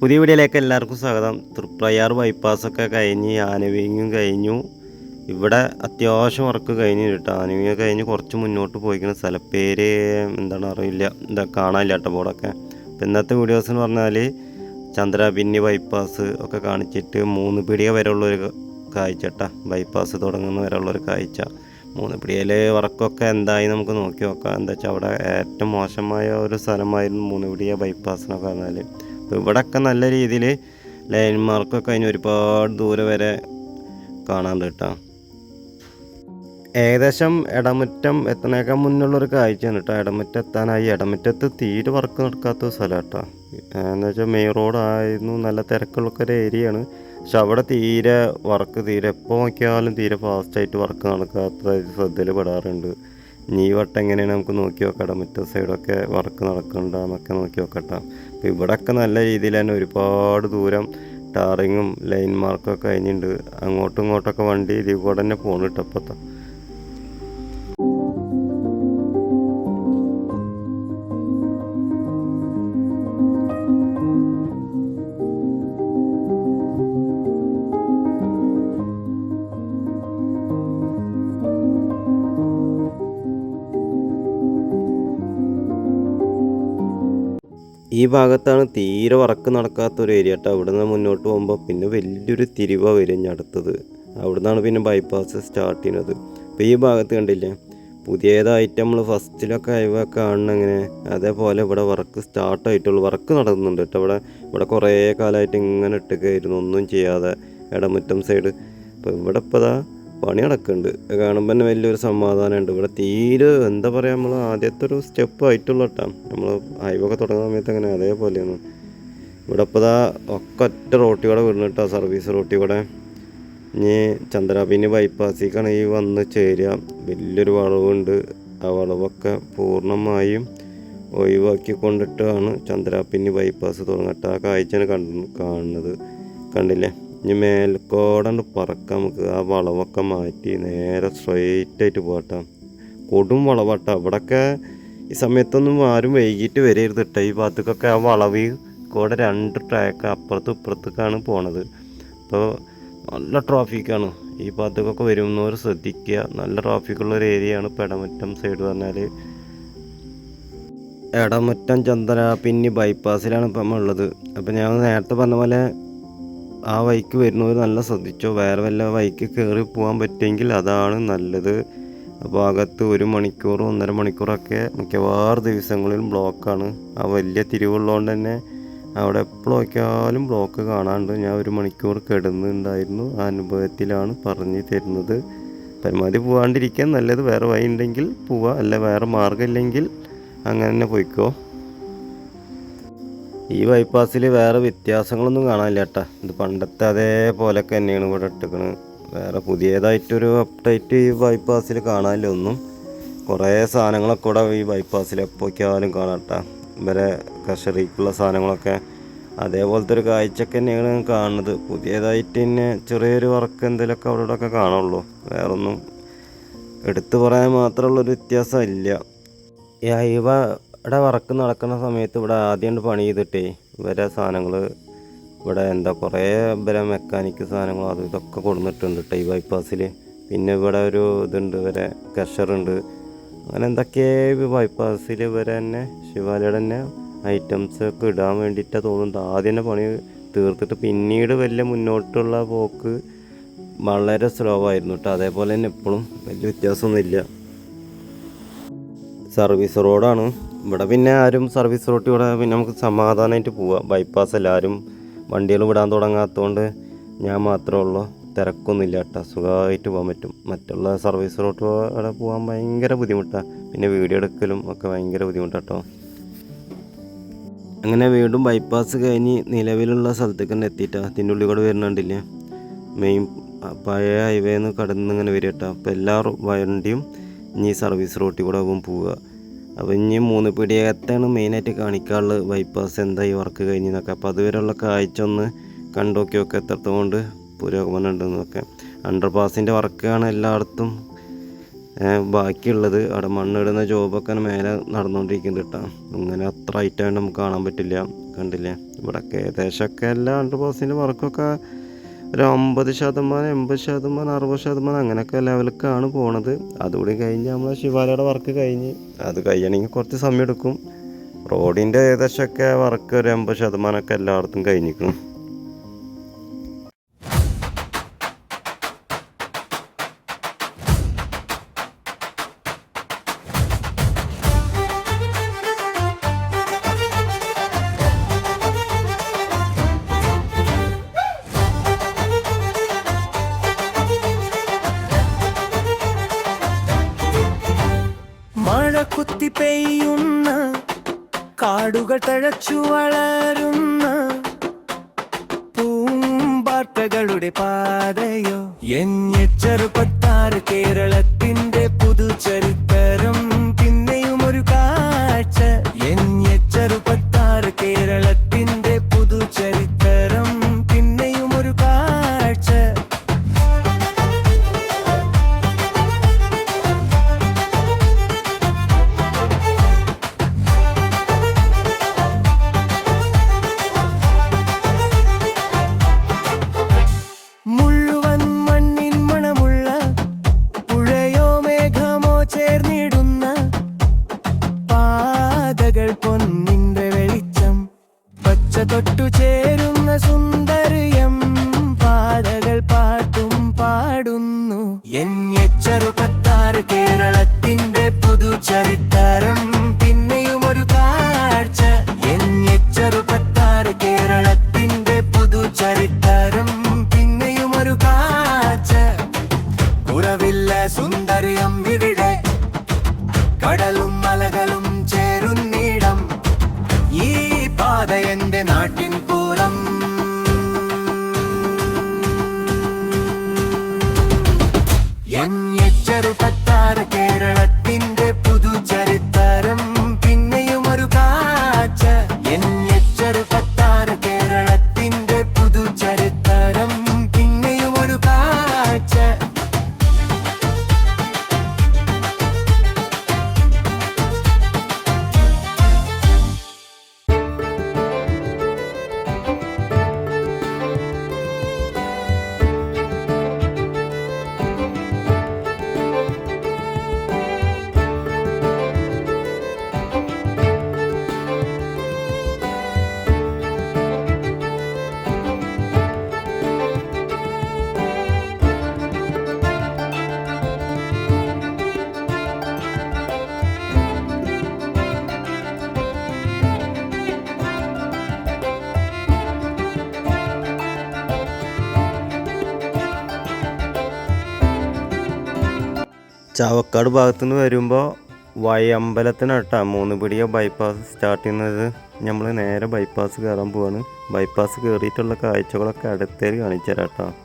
പുതിയ വീഡിയോയിലേക്ക് എല്ലാവർക്കും സ്വാഗതം. തൃപ്രയാർ ബൈപ്പാസൊക്കെ കഴിഞ്ഞ് ആനവീങ്ങും കഴിഞ്ഞു. ഇവിടെ അത്യാവശ്യം വർക്ക് കഴിഞ്ഞു കേട്ടോ. ആനവിങ്ങ കഴിഞ്ഞ് കുറച്ച് മുന്നോട്ട് പോയിക്കുന്ന സ്ഥലപ്പേര് എന്താണ് അറിയില്ല. എന്താ കാണാനില്ല കേട്ടോ ബോർഡൊക്കെ. അപ്പോൾ ഇന്നത്തെ വീഡിയോസ് എന്ന് പറഞ്ഞാൽ ചന്ദ്രാപിന്നി ബൈപ്പാസ് ഒക്കെ കാണിച്ചിട്ട് മൂന്ന് പിടിക വരെയുള്ളൊരു കാഴ്ച കേട്ടോ ബൈപ്പാസ് തുടങ്ങുന്ന വരെയുള്ളൊരു കാഴ്ച. മൂന്ന് പിടിയിൽ വർക്കൊക്കെ എന്തായി നമുക്ക് നോക്കി നോക്കാം. എന്താ വെച്ചാൽ അവിടെ ഏറ്റവും മോശമായ ഒരു സ്ഥലമായിരുന്നു മൂന്ന് പിടിയ ബൈപ്പാസ് എന്നൊക്കെ പറഞ്ഞാൽ അപ്പോൾ ഇവിടെയൊക്കെ നല്ല രീതിയിൽ ലാൻഡ് മാർക്കൊക്കെ കഴിഞ്ഞ് ഒരുപാട് ദൂരെ വരെ കാണാൻ കേട്ടോ. ഏകദേശം ഇടമുറ്റം എത്തണേക്കാൾ മുന്നുള്ളൊരു കാഴ്ചയാണ് കേട്ടോ. ഇടമുറ്റം എത്താനായി ഇടമുറ്റത്ത് തീരെ വർക്ക് നടക്കാത്ത സ്ഥലം കേട്ടോ. എന്ന് വെച്ചാൽ മെയിൻ റോഡായിരുന്നു നല്ല തിരക്കുള്ള ഒരു ഏരിയയാണ് പക്ഷെ അവിടെ തീരെ വർക്ക് തീരെ എപ്പോൾ നോക്കിയാലും തീരെ ഫാസ്റ്റായിട്ട് വർക്ക് നടക്കാത്ത ശ്രദ്ധയിൽ പെടാറുണ്ട്. നീ വട്ടം എങ്ങനെയാണ് നമുക്ക് നോക്കി നോക്കാം. ഇടമുറ്റ സൈഡൊക്കെ വർക്ക് നടക്കണ്ടെന്നൊക്കെ നോക്കി നോക്കട്ടെ അപ്പോൾ ഇവിടെയൊക്കെ നല്ല രീതിയിൽ തന്നെ ഒരുപാട് ദൂരം ടാറിങ്ങും ലൈൻ മാർക്കും ഒക്കെ കഴിഞ്ഞിട്ടുണ്ട്. അങ്ങോട്ടും ഇങ്ങോട്ടൊക്കെ വണ്ടി ഇതിൽ കൂടെ തന്നെ പോകണം കേട്ടോ ഇപ്പോഴത്തെ ഈ ഭാഗത്താണ് തീരെ വറക്ക് നടക്കാത്ത ഒരു ഏരിയ കേട്ടോ അവിടെ നിന്ന് മുന്നോട്ട് പോകുമ്പോൾ പിന്നെ വലിയൊരു തിരിവ വരും അടുത്തത്. അവിടെ നിന്നാണ് പിന്നെ ബൈപ്പാസ് സ്റ്റാർട്ട് ചെയ്യുന്നത്. അപ്പോൾ ഈ ഭാഗത്ത് കണ്ടില്ലേ? പുതിയതായിട്ട് നമ്മൾ ഫസ്റ്റിലൊക്കെ അയവ കാണുന്ന അങ്ങനെ അതേപോലെ ഇവിടെ വർക്ക് സ്റ്റാർട്ടായിട്ടുള്ളൂ വർക്ക് നടക്കുന്നുണ്ട് കേട്ടോ. ഇവിടെ ഇവിടെ കുറേ കാലമായിട്ട് ഇങ്ങനെ ഇട്ടുകയായിരുന്നു ഒന്നും ചെയ്യാതെ ഇടമുറ്റം സൈഡ് അപ്പോൾ ഇവിടെ ഇപ്പോൾ പണി നടക്കുന്നുണ്ട്. കാണുമ്പോൾ തന്നെ വലിയൊരു സമാധാനമുണ്ട്. ഇവിടെ തീരെ എന്താ പറയുക നമ്മൾ ആദ്യത്തെ ഒരു സ്റ്റെപ്പ് ആയിട്ടുള്ള കേട്ടോ. നമ്മൾ ഹൈവൊക്കെ തുടങ്ങുന്ന സമയത്ത് അങ്ങനെ അതേപോലെയാണ്. ഇവിടെ ഇപ്പോൾ ഇതാ ഒക്കെ ഒറ്റ റോട്ടി കൂടെ വിടുന്നു കേട്ടോ സർവീസ് റോട്ടി കൂടെ. ഇനി ചന്ദ്രാപിന്നി ബൈപ്പാസിലേക്കാണ് ഈ വന്ന് ചേരുക. വലിയൊരു വളവുണ്ട്. ആ വളവൊക്കെ പൂർണമായും ഒഴിവാക്കി കൊണ്ടിട്ടാണ് ചന്ദ്രാപിന്നി ബൈപ്പാസ് തുടങ്ങട്ടെ ആ കാഴ്ചയാണ് കണ്ടു കാണുന്നത്. കണ്ടില്ലേ? ഇനി മേൽക്കോടെ പറക്കാം നമുക്ക് ആ വളവൊക്കെ മാറ്റി നേരെ സ്ട്രെയിറ്റ് ആയിട്ട് പോകട്ടെ. കൊടും വളവട്ട. ഇവിടൊക്കെ ഈ സമയത്തൊന്നും ആരും വൈകിട്ട് വരരുത് കേട്ടോ ഈ ഭാഗത്തേക്കൊക്കെ ആ വളവിൽ കൂടെ രണ്ട് ട്രാക്ക് അപ്പുറത്തും ഇപ്പുറത്തേക്കാണ് പോണത്. അപ്പോൾ നല്ല ട്രാഫിക്കാണ് ഈ ഭാഗത്തേക്കൊക്കെ വരുന്നവർ ശ്രദ്ധിക്കുക. നല്ല ട്രാഫിക്കുള്ള ഒരു ഏരിയയാണ് പെടമറ്റം സൈഡ് പറഞ്ഞാൽ എടമറ്റം ചന്ദന പിന്നെ ബൈപ്പാസിലാണ് ഇപ്പം ഉള്ളത് അപ്പോൾ ഞാൻ നേരത്തെ പറഞ്ഞ പോലെ ആ വഴിക്ക് വരുന്നവർ നല്ല ശ്രദ്ധിച്ചോ? വേറെ വല്ല വഴിക്ക് കയറി പോകാൻ പറ്റുമെങ്കിൽ അതാണ് നല്ലത്. ഭാഗത്ത് ഒരു മണിക്കൂർ ഒന്നര മണിക്കൂറൊക്കെ മിക്കവാറും ദിവസങ്ങളിലും ബ്ലോക്കാണ്. ആ വലിയ തിരിവുള്ളതുകൊണ്ട് തന്നെ അവിടെ എപ്പോഴും നോക്കിയാലും ബ്ലോക്ക് കാണാണ്ട് ഞാൻ ഒരു മണിക്കൂർ കിടന്നുണ്ടായിരുന്നു. ആ അനുഭവത്തിലാണ് പറഞ്ഞു തരുന്നത്. പരമാവധി പോകാണ്ടിരിക്കാൻ നല്ലത് വേറെ വഴി ഉണ്ടെങ്കിൽ പോവാം. അല്ല വേറെ മാർഗമില്ലെങ്കിൽ അങ്ങനെ തന്നെ പോയിക്കോ. ഈ ബൈപ്പാസിൽ വേറെ വ്യത്യാസങ്ങളൊന്നും കാണാനില്ല കേട്ടാ. ഇത് പണ്ടത്തെ അതേപോലെയൊക്കെ തന്നെയാണ് ഇവിടെ ഇട്ടിക്കണത് വേറെ പുതിയതായിട്ടൊരു അപ്ഡേറ്റ് ഈ ബൈപ്പാസിൽ കാണാനില്ല ഒന്നും. കുറേ സാധനങ്ങളൊക്കെ ഇവിടെ ഈ ബൈപ്പാസിൽ എപ്പോഴേക്കാലും കാണാം ഏട്ടാ ഇവരെ കഷറിക്കുള്ള സാധനങ്ങളൊക്കെ. അതേപോലത്തെ ഒരു കാഴ്ചയൊക്കെ തന്നെയാണ് കാണുന്നത്. പുതിയതായിട്ട് തന്നെ ചെറിയൊരു വർക്ക് എന്തെങ്കിലുമൊക്കെ അവിടെ ഇവിടെയൊക്കെ കാണുള്ളൂ. വേറൊന്നും എടുത്തു പറയാൻ മാത്രമുള്ളൊരു ഈ ഹൈവ ഇവിടെ വർക്ക് നടക്കുന്ന സമയത്ത് ഇവിടെ ആദ്യം പണി ചെയ്തിട്ടേ ഇവരെ സാധനങ്ങൾ ഇവിടെ എന്താ കുറേ ഇവരെ മെക്കാനിക്ക് സാധനങ്ങൾ അത് ഇതൊക്കെ കൊടുത്തിട്ടുണ്ട് കേട്ടോ ഈ ബൈപ്പാസിൽ പിന്നെ ഇവിടെ ഒരു ഇതുണ്ട് ഇവരെ കഷറുണ്ട് അങ്ങനെ എന്തൊക്കെയോ ബൈപ്പാസിൽ ഇവരെ തന്നെ ശിവാലയുടെ തന്നെ ഐറ്റംസ് ഒക്കെ ഇടാൻ വേണ്ടിയിട്ടാണ് തോന്നുന്നത് ആദ്യം തന്നെ പണി തീർത്തിട്ട് പിന്നീട് വലിയ മുന്നോട്ടുള്ള പോക്ക് വളരെ സ്ലോ ആയിരുന്നു കേട്ടോ അതേപോലെ തന്നെ എപ്പോഴും വലിയ വ്യത്യാസമൊന്നുമില്ല. സർവീസ് റോഡാണ് ഇവിടെ പിന്നെ ആരും സർവീസ് റോട്ടിലൂടെ പിന്നെ നമുക്ക് സമാധാനമായിട്ട് പോവാം. ബൈപ്പാസ് എല്ലാവരും വണ്ടികൾ വിടാൻ തുടങ്ങാത്തതുകൊണ്ട് ഞാൻ മാത്രമേ ഉള്ളൂ. തിരക്കൊന്നുമില്ല കേട്ടോ. സുഖമായിട്ട് പോകാൻ പറ്റും. മറ്റുള്ള സർവീസ് റോട്ട് അവിടെ പോകാൻ ഭയങ്കര ബുദ്ധിമുട്ടാണ് പിന്നെ വീഡിയോ എടുക്കലും ഒക്കെ ഭയങ്കര ബുദ്ധിമുട്ടാണ് കേട്ടോ. അങ്ങനെ വീണ്ടും ബൈപ്പാസ് കഴിഞ്ഞ് നിലവിലുള്ള സ്ഥലത്തേക്ക് തന്നെ എത്തിയിട്ടാണ് അതിന്റെ ഉള്ളിൽ കൂടെ വരുന്നുണ്ടില്ലേ? മെയിൻ പഴയ ഹൈവേന്ന് കടന്ന് ഇങ്ങനെ വരും കേട്ടോ. അപ്പോൾ എല്ലാ വണ്ടിയും ഇനി സർവീസ് റോട്ടിൽ കൂടെ ആകും പോവുക. അപ്പോൾ ഇനി മൂന്ന് പിടിയകത്താണ് മെയിനായിട്ട് കാണിക്കാനുള്ള ബൈപ്പാസ് എന്തായി വർക്ക് കഴിഞ്ഞെന്നൊക്കെ അപ്പോൾ അതുവരെയുള്ള കാഴ്ച ഒന്ന് കണ്ടോക്കി ഒക്കെ എത്രത്തോണ്ട് പുരോഗമനം ഉണ്ടെന്നൊക്കെ അണ്ടർ പാസിന്റെ വർക്കാണ് എല്ലായിടത്തും ബാക്കിയുള്ളത്. അവിടെ മണ്ണിടുന്ന ജോബൊക്കെ മേലെ നടന്നുകൊണ്ടിരിക്കുന്നുണ്ട് കേട്ടോ. അങ്ങനെ അത്ര ഐറ്റം നമുക്ക് കാണാൻ പറ്റില്ല. കണ്ടില്ലേ? ഇവിടെയൊക്കെ ഏകദേശമൊക്കെ എല്ലാ അണ്ടർ പാസിന്റെ വർക്കൊക്കെ ഒരു അമ്പത് ശതമാനം എൺപത് ശതമാനം അറുപത് ശതമാനം അങ്ങനെയൊക്കെ ലെവലിലേക്കാണ് പോണത്. അതുകൂടി കഴിഞ്ഞ് നമ്മൾ ശിവാലയുടെ വർക്ക് കഴിഞ്ഞ് അത് കഴിയണമെങ്കിൽ കുറച്ച് സമയം എടുക്കും. റോഡിന്റെ ഏകദേശമൊക്കെ വർക്ക് ഒരു എൺപത് ശതമാനമൊക്കെ എല്ലായിടത്തും കഴിഞ്ഞിരിക്കും. പെയ്യുന്ന കാടുകൾ തഴച്ചു വളരുന്ന പൂമ്പാർത്തകളുടെ പാതയോ? എന്നെ ചെറുപ്പത്താറ് കേരളത്തിന്റെ പുതുചരിത്രം ചാവക്കാട് ഭാഗത്തുനിന്ന് വരുമ്പോൾ വയമ്പലത്തിനട്ടാ. മൂന്ന് പിടിയ ബൈപ്പാസ് സ്റ്റാർട്ട് ചെയ്യുന്നത്. നമ്മൾ നേരെ ബൈപ്പാസ് കയറാൻ പോവാണ്. ബൈപ്പാസ് കയറിയിട്ടുള്ള കാഴ്ചകളൊക്കെ അടുത്തേക്ക് കാണിച്ചു തരാം കേട്ടോ